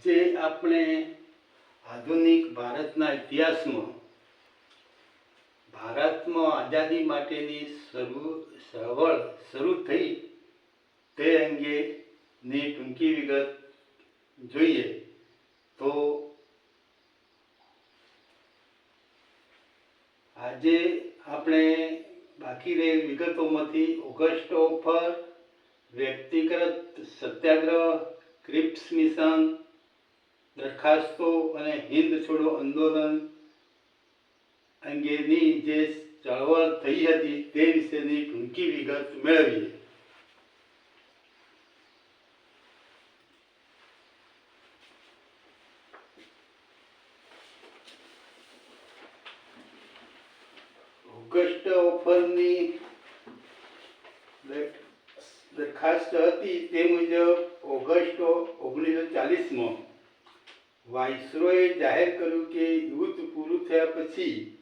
આજે આપણે આધુનિક ભારતના ઇતિહાસમાં ભારતમાં આઝાદી માટેની શરૂ ચળવળ શરૂ થઈ તે અંગેની ટૂંકી વિગત જોઈએ તો આજે આપણે બાકી રહેલ વિગતોમાંથી ઓગસ્ટ ઓફર વ્યક્તિગત સત્યાગ્રહ, ક્રિપ્સ મિશન દરખાસ્તો અને હિન્દ છોડો આંદોલન અંગેની જે ચળવળ થઈ હતી તે વિશેની ટૂંકી વિગત મેળવીએ. ઓગસ્ટ ઓફરની દરખાસ્ત હતી તે મુજબ ઓગસ્ટ ઓગણીસો ચાલીસમાં વાઇસરોએ જાહેર કર્યું કે યુદ્ધ પૂરું થયા પછી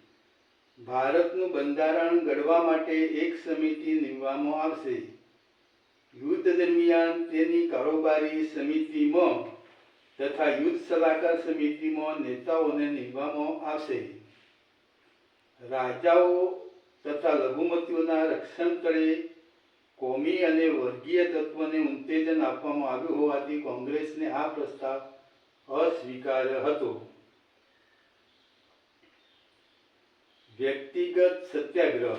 ભારતનું બંધારણ ઘડવા માટે એક સમિતિ નીમવામાં આવશે. યુદ્ધ દરમિયાન તેની કારોબારી સમિતિમાં તથા યુદ્ધ સલાહકાર સમિતિમાં નેતાઓને નીમવામાં આવશે. રાજાઓ તથા લઘુમતીઓના રક્ષણ તળે કોમી અને વર્ગીય તત્વોને ઉત્તેજન આપવામાં આવ્યું હોવાથી કોંગ્રેસને આ પ્રસ્તાવ અસ્વીકાર્ય હતો. વ્યક્તિગત સત્યાગ્રહ.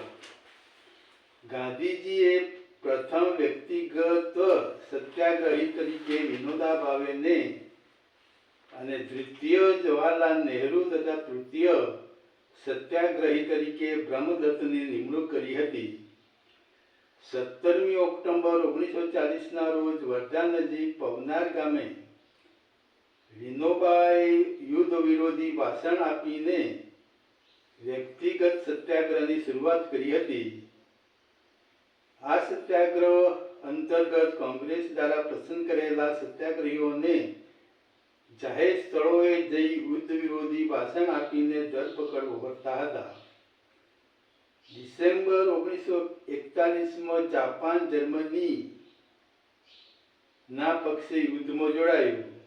ગાંધીજીએ પ્રથમ વ્યક્તિગત સત્યાગ્રહી તરીકે વિનોદા ભાવેને અને દ્વિતીય જવાહરલાલ નહેરુ તથા તૃતીય સત્યાગ્રહી તરીકે બ્રહ્મદત્તની નિમણૂક કરી હતી. સત્તરમી ઓક્ટોબર ઓગણીસો ચાલીસના રોજ વર્ધા નજીક પવનાર ગામે વિનોબાએ યુદ્ધ વિરોધી ભાષણ આપીને વ્યક્તિગત સત્યાગ્રહની શરૂઆત કરી હતી. આ સત્યાગ્રહ અંતર્ગત કોંગ્રેસ દ્વારા પસંદ કરેલા સત્યાગ્રહીઓને જાહેર સ્થળોએ જઈ યુદ્ધ વિરોધી ભાષણ આપીને ધરપકડ વગરતા હતા. ડિસેમ્બર ઓગણીસો એકતાલીસમાં જાપાન જર્મની ના પક્ષે યુદ્ધમાં જોડાયું.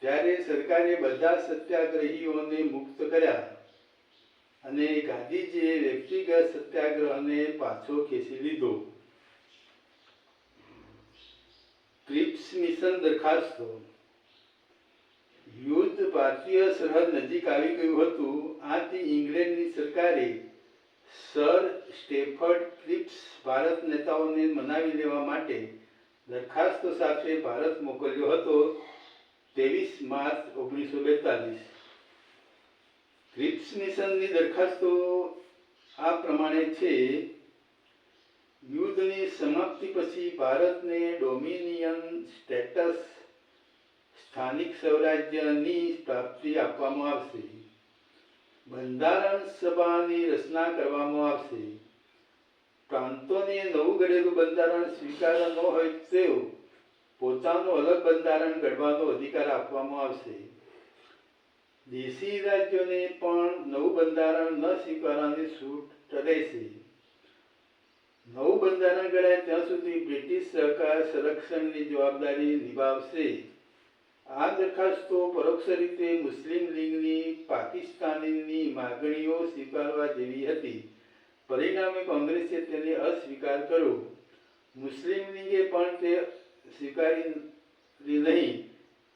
ત્યારે સરકારે બધા સત્યાગ્રહીઓને મુક્ત કર્યા અને ગાંધીજીએ વ્યક્તિગત સત્યાગ્રહને પાછો ખેંચી લીધો. ક્રિપ્સ મિશન દરખાસ્તો. યુદ્ધ ભારતીય સરહદ નજીક આવી ગયું હતું. આથી ઇંગ્લેન્ડની સરકારે સર સ્ટેફર્ડ ક્રિપ્સ ભારત નેતાઓને મનાવી લેવા માટે દરખાસ્તો સાથે ભારત મોકલ્યો હતો. ત્રેવીસ માર્ચ ઓગણીસો બેતાલીસ. ક્રિપ્સ મિશનની દરખાસ્તો આ પ્રમાણે છે. યુદ્ધની સમાપ્તિ પછી ભારતને ડોમિનિયન સ્ટેટસ સ્થાનિક સ્વરાજ્યની પ્રાપ્તિ આપવામાં આવશે. બંધારણ સભાની રચના કરવામાં આવશે. પ્રાંતોને નવું ઘડેલું બંધારણ સ્વીકાર ન હોય તેઓ પોતાનું અલગ બંધારણ ઘડવાનો અધિકાર આપવામાં આવશે. દેશી રાજ્યોને પણ નવું બંધારણ ન સ્વીકારવાની છૂટ રહેશે. નવું બંધારણ ઘડાય ત્યાં સુધી બ્રિટિશ સરકાર સંરક્ષણની જવાબદારી નિભાવશે. આ દરખાસ્તો પરોક્ષ રીતે મુસ્લિમ લીગની પાકિસ્તાનની માગણીઓ સ્વીકારવા જેવી હતી. પરિણામે કોંગ્રેસે તેને અસ્વીકાર કર્યો. મુસ્લિમ લીગે પણ તે સ્વીકારી નહીં,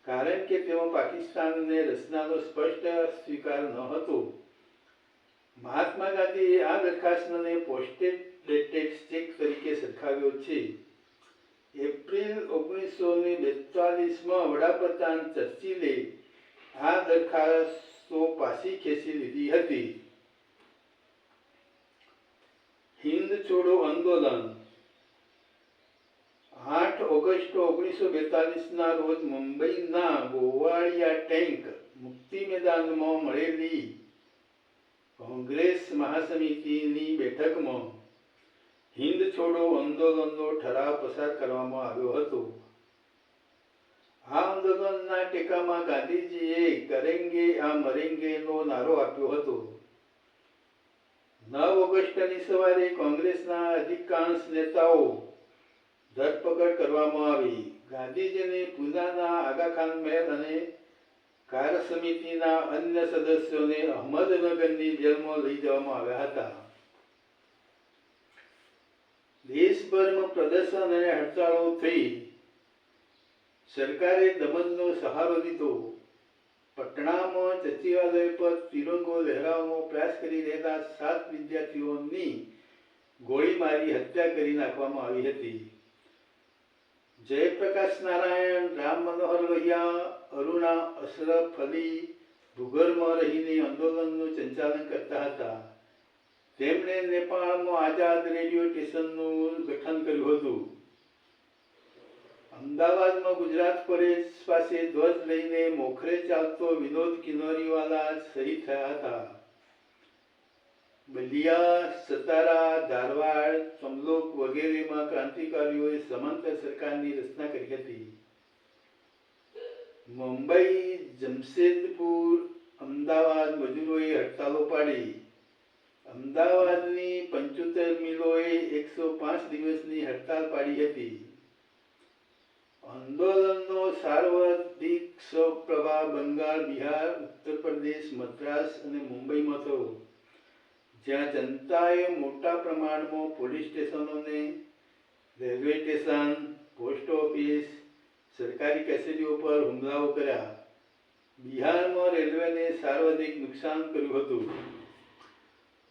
કારણ કે તેઓ પાકિસ્તાનને રચનાનો સ્પષ્ટ સ્વીકાર ન હતો. મહાત્મા ગાંધીએ આ દરખાસ્તને પોસ્ટેડ ડેટેડ ચેક તરીકે સરખાવ્યો છે. એપ્રિલ ઓગણીસો ને બેતાલીસમાં વડાપ્રધાન ચર્ચિલે આ દરખાસ્તો પાછી ખેંચી લીધી હતી. હિન્દ છોડો આંદોલન આઠ ઓગસ્ટ ઓગણીસો બેતાલીસના રોજ મુંબઈના ગોવાળિયા ટેન્ક મુક્તિ મેદાનમાં મળેલી કોંગ્રેસ મહાસમિતિની બેઠકમાં હિન્દ છોડો આંદોલનનો ઠરાવ પસાર કરવામાં આવ્યો હતો. આ આંદોલનના ટેકામાં ગાંધીજીએ કરેંગે આ મરેંગેનો નારો આપ્યો હતો. નવ ઓગસ્ટની સવારે કોંગ્રેસના અધિકાંશ નેતાઓ ધરપકડ કરવામાં આવી. ગાંધીજીને પૂનાના આગાખાન મહેલ અને કાર સમિતિના અન્ય સદસ્યોને અહમદનગરની જેલમાં લઈ જવામાં આવ્યા હતા. દેશભરમાં પ્રદર્શન અને હડતાળો થઈ સરકારે દમનનો સહારો લીધો. પટણામાં સચિવાલય પર તિરંગો લહેરાવવાનો પ્રયાસ કરી રહેલા સાત વિદ્યાર્થીઓની ગોળી મારી હત્યા કરી નાખવામાં આવી હતી. જયપ્રકાશ નારાયણ, રામ મનોહર લોહિયા, અરુણા અશરફ અલી ભૂગર્ભમાં રહીને આંદોલનનું સંચાલન કરતા હતા. તેમણે નેપાળમાં આઝાદ રેડિયો સ્ટેશનનું ગઠન કર્યું હતું. અમદાવાદમાં ગુજરાત કોલેજ પાસે ધ્વજ લઈને મોખરે ચાલતો વિનોદ કિનોરીવાલા શહીદ થયા હતા. બલિયા સતારા, ધારવાડ, સમલોક વગેરેમાં ક્રાંતિકારીઓએ સમાંતર સરકારની રચના કરી હતી. મુંબઈ, જમશેદપુર, અમદાવાદ મજૂરોએ હડતાલો પાડી. અમદાવાદની પંચોતેર મિલોએ એકસો પાંચ દિવસની હડતાલ પાડી હતી. આંદોલનનો સાર્વત્રિક સ્વપ્રવાહ બંગાળ, બિહાર, ઉત્તર પ્રદેશ, મદ્રાસ અને મુંબઈમાં થયો. જ્યાં જનતાએ મોટા પ્રમાણમાં પોલીસ સ્ટેશનોને, રેલવે સ્ટેશન, પોસ્ટ ઓફિસ, સરકારી કચેરીઓ પર હુમલાઓ કર્યા. બિહારમાં રેલવેને સાર્વાધિક નુકસાન કર્યું હતું.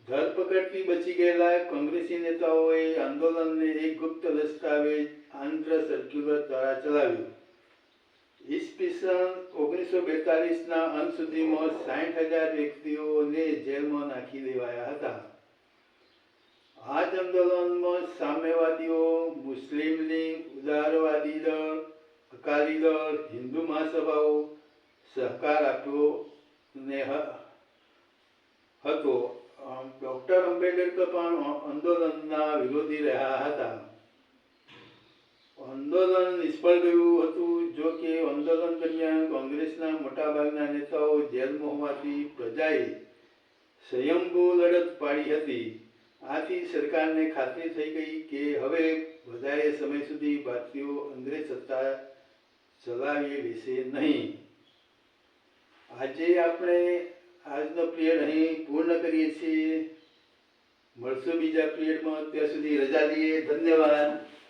ધરપકડથી બચી ગયેલા કોંગ્રેસી નેતાઓએ આંદોલનને એક ગુપ્ત દસ્તાવેજ આંધ્ર સર્ક્યુલર દ્વારા ચલાવ્યું. દળ હિન્દુ મહાસભાઓ સહકાર આપ્યો ને હતો. ડૉક્ટર આંબેડકર પણ આંદોલનના વિરોધી રહ્યા હતા. આંદોલન નિષ્ફળ ગયું હતું. જો કે આંદોલન દરમિયાન કોંગ્રેસના મોટાભાગના નેતાઓ જેલમાં હોવાથી પ્રજાએ સ્વયંભૂ લડત પાડી હતી. આથી સરકારને ખાતરી થઈ ગઈ કે હવે વધારે સમય સુધી ભારતીયો અંગ્રેજ સત્તા ચલાવી લેશે નહીં. આજે આપણે આજનો પિરિયડ અહીં પૂર્ણ કરીએ છીએ. મળશું બીજા પિરિયડમાં. ત્યાં સુધી રજા લઈએ. ધન્યવાદ.